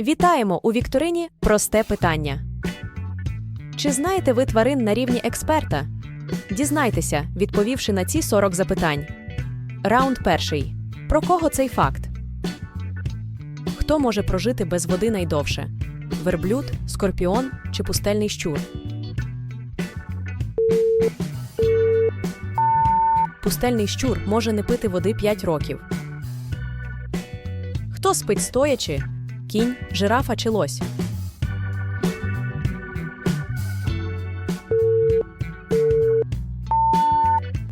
Вітаємо у вікторині Просте питання. Чи знаєте ви тварин на рівні експерта? Дізнайтеся, відповівши на ці 40 запитань. Раунд перший. Про кого цей факт? Хто може прожити без води найдовше? Верблюд, скорпіон чи пустельний щур? Пустельний щур може не пити води 5 років. Хто спить стоячи? Кінь, жирафа чи лось?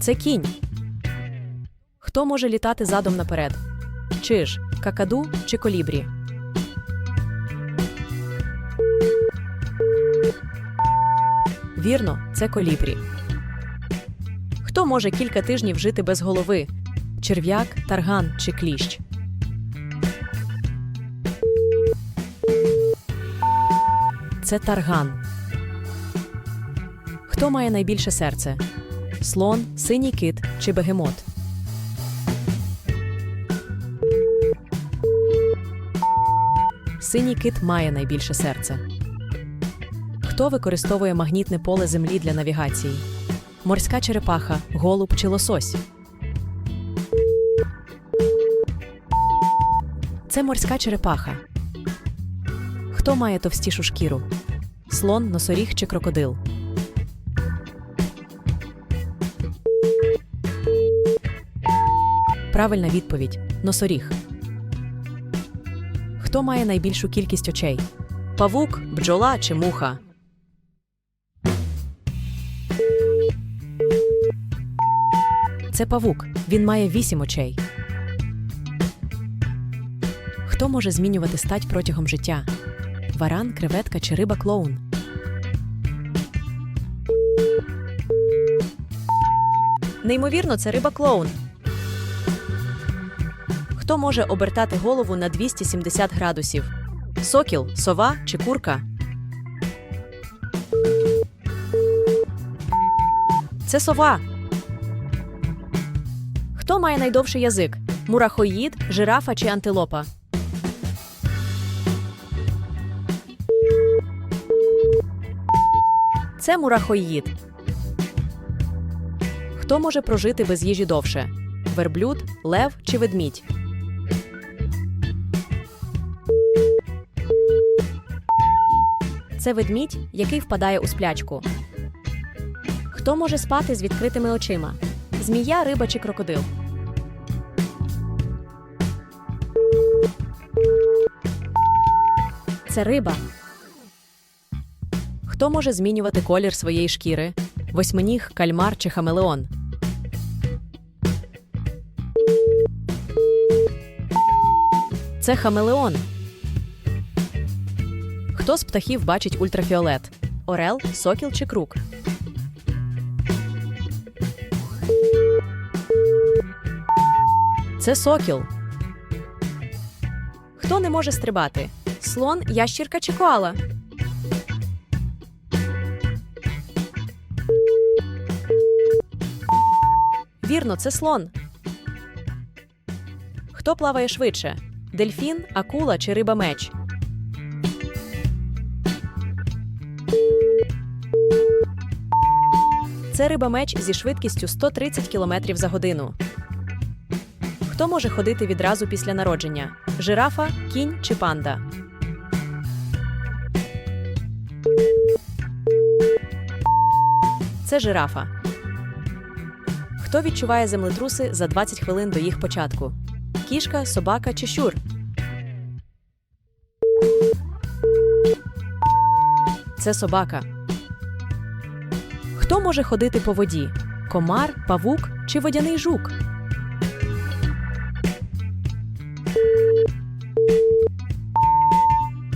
Це кінь. Хто може літати задом наперед? Чиж, какаду чи колібрі? Вірно, це колібрі. Хто може кілька тижнів жити без голови? Черв'як, тарган чи кліщ? Це тарган. Хто має найбільше серце? Слон, синій кит чи бегемот? Синій кит має найбільше серце. Хто використовує магнітне поле Землі для навігації? Морська черепаха, голуб чи лосось? Це морська черепаха. Хто має товстішу шкіру? Слон, носоріг чи крокодил? Правильна відповідь носоріг. Хто має найбільшу кількість очей? Павук, бджола чи муха? Це павук. Він має вісім очей. Хто може змінювати стать протягом життя? Варан, креветка чи риба клоун? Неймовірно, це риба клоун. Хто може обертати голову на 270 градусів? Сокіл, сова чи курка? Це сова. Хто має найдовший язик? Мурахоїд, жирафа чи антилопа? Це мурахоїд. Хто може прожити без їжі довше? Верблюд, лев чи ведмідь? Це ведмідь, який впадає у сплячку. Хто може спати з відкритими очима? Змія, риба чи крокодил? Це риба. Хто може змінювати колір своєї шкіри? Восьминіг, кальмар чи хамелеон? Це хамелеон. Хто з птахів бачить ультрафіолет? Орел, сокіл чи крук? Це сокіл. Хто не може стрибати? Слон, ящірка чи коала? Вірно, це слон. Хто плаває швидше? Дельфін, акула чи риба меч? Це риба меч зі швидкістю 130 км за годину. Хто може ходити відразу після народження? Жирафа, кінь чи панда? Це жирафа. Хто відчуває землетруси за 20 хвилин до їх початку? Кішка, собака чи щур? Це собака. Хто може ходити по воді? Комар, павук чи водяний жук?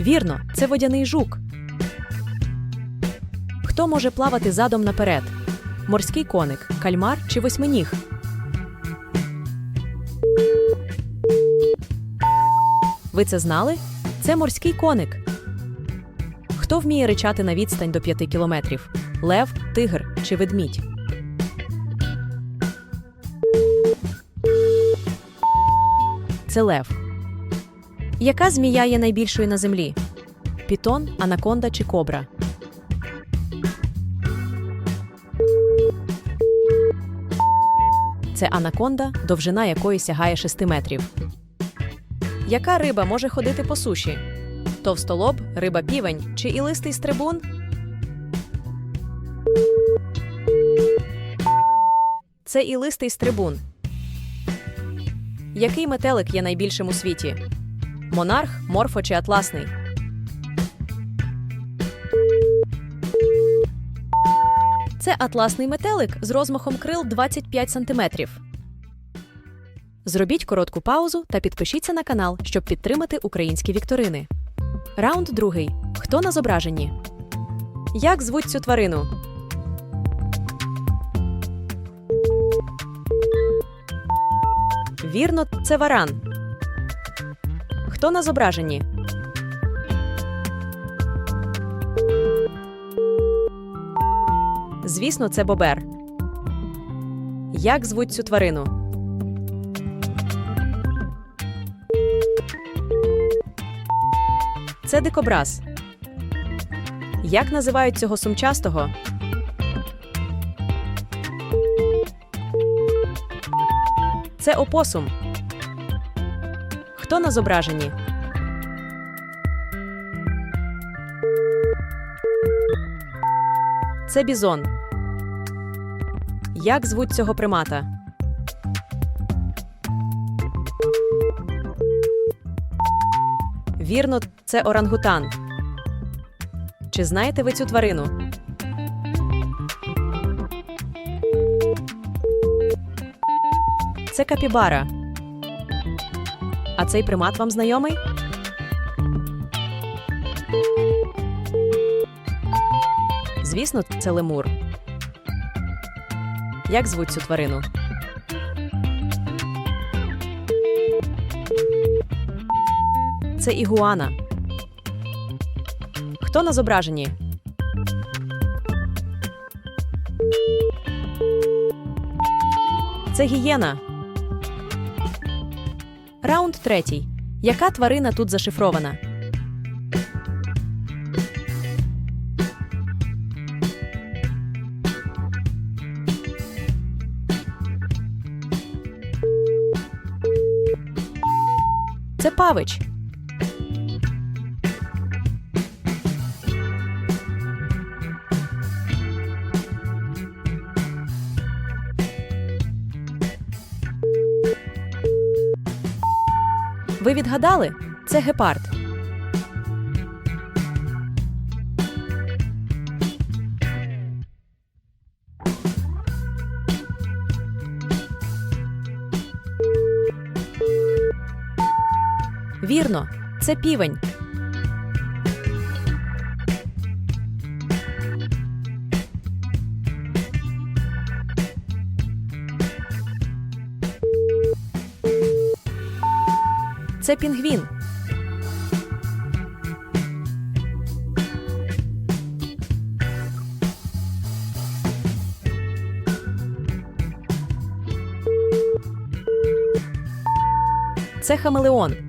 Вірно, це водяний жук. Хто може плавати задом наперед? Морський коник, кальмар чи восьминіг? Ви це знали? Це морський коник. Хто вміє ричати на відстань до 5 кілометрів? Лев, тигр чи ведмідь? Це лев. Яка змія є найбільшою на землі? Пітон, анаконда чи кобра? Це анаконда, довжина якої сягає 6 метрів. Яка риба може ходити по суші? Товстолоб, риба півень чи ілистий стрибун? Це ілистий стрибун. Який метелик є найбільшим у світі? Монарх, морфо чи атласний? Це атласний метелик з розмахом крил 25 см. Зробіть коротку паузу та підпишіться на канал, щоб підтримати українські вікторини. Раунд другий. Хто на зображенні? Як звуть цю тварину? Вірно, це варан. Хто на зображенні? Звісно, це бобер. Як звуть цю тварину? Це дикобраз. Як називають цього сумчастого? Це опосум. Хто на зображенні? Це бізон. Як звуть цього примата? Вірно, це орангутан. Чи знаєте ви цю тварину? Це капібара. А цей примат вам знайомий? Звісно, це лемур. Як звуть цю тварину? Це ігуана. Хто на зображенні? Це гієна. Раунд третій. Яка тварина тут зашифрована? Це павич. Ви відгадали? Це гепард. Вірно, це півень. Це пінгвін. Це хамелеон.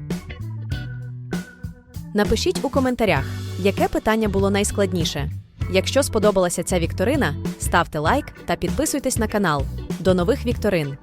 Напишіть у коментарях, яке питання було найскладніше. Якщо сподобалася ця вікторина, ставте лайк та підписуйтесь на канал. До нових вікторин!